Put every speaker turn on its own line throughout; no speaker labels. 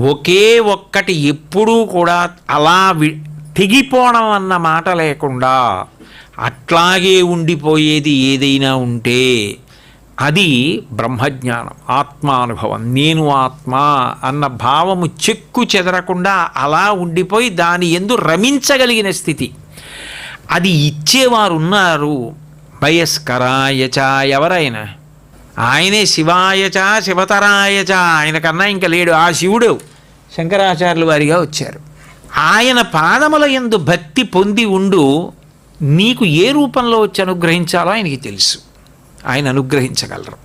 ఒకే ఒక్కటి ఎప్పుడూ కూడా అలా వి తెగిపోవడం అన్న మాట లేకుండా అట్లాగే ఉండిపోయేది ఏదైనా ఉంటే అది బ్రహ్మజ్ఞానం ఆత్మానుభవం. నేను ఆత్మ అన్న భావము చెక్కు చెదరకుండా అలా ఉండిపోయి దాని ఎందు రమించగలిగిన స్థితి. అది ఇచ్చేవారు ఉన్నారు వయస్కరాయచ ఎవరైనా. ఆయనే శివాయచ శివతరాయచ ఆయన కన్నా ఇంకా లేడు. ఆ శివుడు శంకరాచార్యులు వారిగా వచ్చారు. ఆయన పాదముల ఎందు భక్తి పొంది ఉండు నీకు ఏ రూపంలో వచ్చి అనుగ్రహించాలో ఆయనకి తెలుసు. ఆయన అనుగ్రహించగలరు.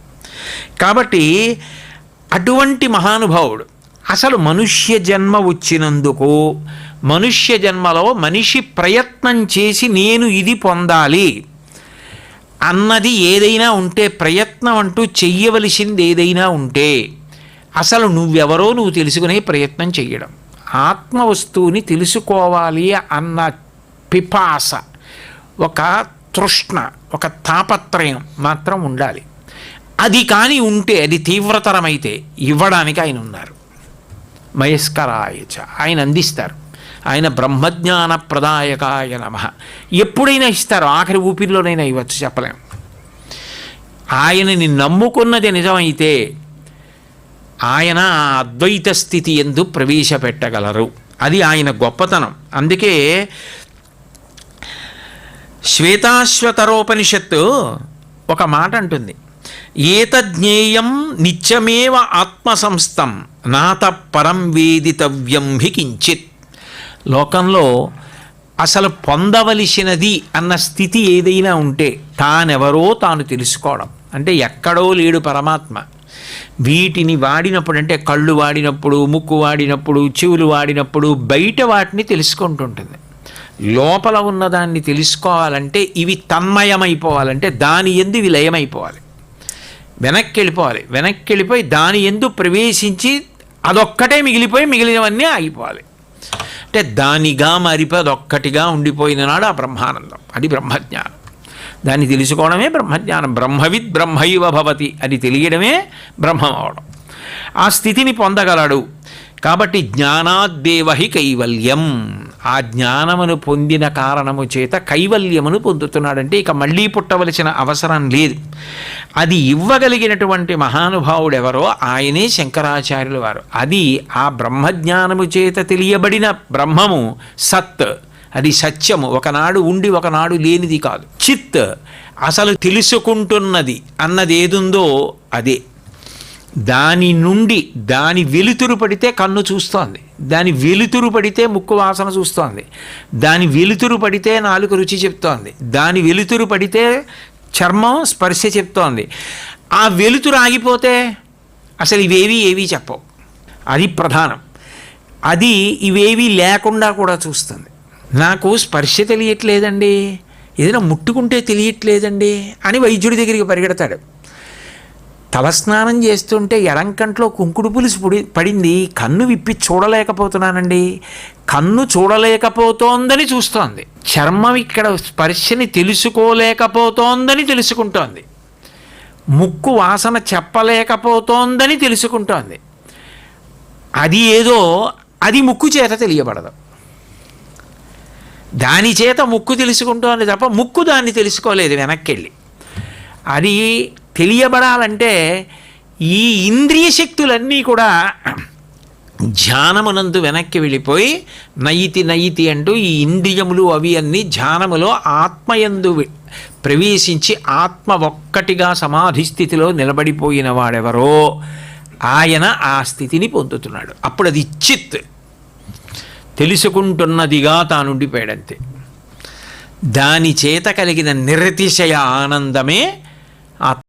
కాబట్టి అటువంటి మహానుభావుడు అసలు మనుష్య జన్మ వచ్చినందుకు మనుష్య జన్మలో మనిషి ప్రయత్నం చేసి నేను ఇది పొందాలి. అన్నది ఏదైనా ఉంటే ప్రయత్నం అంటూ చెయ్యవలసింది ఏదైనా ఉంటే అసలు నువ్వెవరో నువ్వు తెలుసుకునే ప్రయత్నం చెయ్యడం. ఆత్మ వస్తువుని తెలుసుకోవాలి అన్న పిపాస ఒక తృష్ణ ఒక తాపత్రయం మాత్రం ఉండాలి. అది కానీ ఉంటే అది తీవ్రతరమైతే ఇవ్వడానికి ఆయన ఉన్నారు. మయస్కరాయచ ఆయన అందిస్తారు. ఆయన బ్రహ్మజ్ఞాన ప్రదాయకాయ నమ. ఎప్పుడైనా ఇస్తారు ఆఖరి ఊపిరిలోనైనా ఇవ్వచ్చు చెప్పలేం. ఆయనని నమ్ముకున్నది నిజమైతే ఆయన ఆ అద్వైత స్థితి ఎందు ప్రవేశపెట్టగలరు. అది ఆయన గొప్పతనం. అందుకే శ్వేతాశ్వతరోపనిషత్తు ఒక మాట అంటుంది. ఏతజ్ఞేయం నిత్యమేవ ఆత్మసంస్థం నాత పరం వేదితవ్యం హి కించిత్. లోకంలో అసలు పొందవలసినది అన్న స్థితి ఏదైనా ఉంటే తానెవరో తాను తెలుసుకోవడం. అంటే ఎక్కడో లేడు పరమాత్మ. వీటిని వాడినప్పుడు అంటే కళ్ళు వాడినప్పుడు ముక్కు వాడినప్పుడు చెవులు వాడినప్పుడు బయట వాటిని తెలుసుకుంటుంటుంది. లోపల ఉన్నదాన్ని తెలుసుకోవాలంటే ఇవి తన్మయమైపోవాలంటే దాని ఎందు ఇవి లయమైపోవాలి. వెనక్కి వెళ్ళిపోవాలి వెనక్కి వెళ్ళిపోయి దాని ఎందు ప్రవేశించి అదొక్కటే మిగిలిపోయి మిగిలినవన్నీ ఆగిపోవాలి. అంటే దానిగా మారిపోయి అదొక్కటిగా ఉండిపోయిన నాడు ఆ బ్రహ్మానందం. అది బ్రహ్మజ్ఞానం. దాన్ని తెలుసుకోవడమే బ్రహ్మజ్ఞానం. బ్రహ్మవిద్ బ్రహ్మైవ భవతి అని తెలియడమే బ్రహ్మం అవడం. ఆ స్థితిని పొందగలడు కాబట్టి జ్ఞానాద్దేవహి కైవల్యం ఆ జ్ఞానమును పొందిన కారణము చేత కైవల్యమును పొందుతున్నాడంటే ఇక మళ్ళీ పుట్టవలసిన అవసరం లేదు. అది ఇవ్వగలిగినటువంటి మహానుభావుడు ఎవరో ఆయనే శంకరాచార్యుల వారు. అది ఆ బ్రహ్మజ్ఞానము చేత తెలియబడిన బ్రహ్మము సత్. అది సత్యము. ఒకనాడు ఉండి ఒకనాడు లేనిది కాదు. చిత్ అసలు తెలుసుకుంటున్నది అన్నది ఏదుందో అదే. దాని నుండి దాని వెలుతురు పడితే కన్ను చూస్తోంది. దాని వెలుతురు పడితే ముక్కు వాసన చూస్తోంది. దాని వెలుతురు పడితే నాలుగు రుచి చెప్తోంది. దాని వెలుతురు పడితే చర్మం స్పర్శ చెప్తోంది. ఆ వెలుతురు ఆగిపోతే అసలు ఇవేవి ఏవి చెప్పవు. అది ప్రధానం. అది ఇవేవి లేకుండా కూడా చూస్తుంది. నాకు స్పర్శ తెలియట్లేదండి. ఏదైనా ముట్టుకుంటే తెలియట్లేదండి అని వైద్యుడి దగ్గరికి పరిగెడతాడు. తలస్నానం చేస్తుంటే ఎడంకంట్లో కుంకుడు పులుసు పుడి పడింది. కన్ను విప్పి చూడలేకపోతున్నానండి. కన్ను చూడలేకపోతోందని చూస్తోంది. చర్మం ఇక్కడ స్పర్శని తెలుసుకోలేకపోతోందని తెలుసుకుంటోంది. ముక్కు వాసన చెప్పలేకపోతోందని తెలుసుకుంటోంది. అది ఏదో అది ముక్కు చేత తెలియబడదు. దాని చేత ముక్కు తెలుసుకుంటోంది తప్ప ముక్కు దాన్ని తెలుసుకోలేదు వెనక్కి వెళ్ళి అది తెలియబడాలంటే ఈ ఇంద్రియ శక్తులన్నీ కూడా ధ్యానమునందు వెనక్కి వెళ్ళిపోయి నయితి నయితి అంటూ ఈ ఇంద్రియములు అవి అన్నీ ధ్యానములో ఆత్మయందు ప్రవేశించి ఆత్మ ఒక్కటిగా సమాధి స్థితిలో నిలబడిపోయిన వాడెవరో ఆయన ఆ స్థితిని పొందుతున్నాడు. అప్పుడు అది చిత్. తెలుసుకుంటున్నదిగా తానుండిపోయాడంతే. దాని చేత కలిగిన నిరతిశయ ఆనందమే ఆ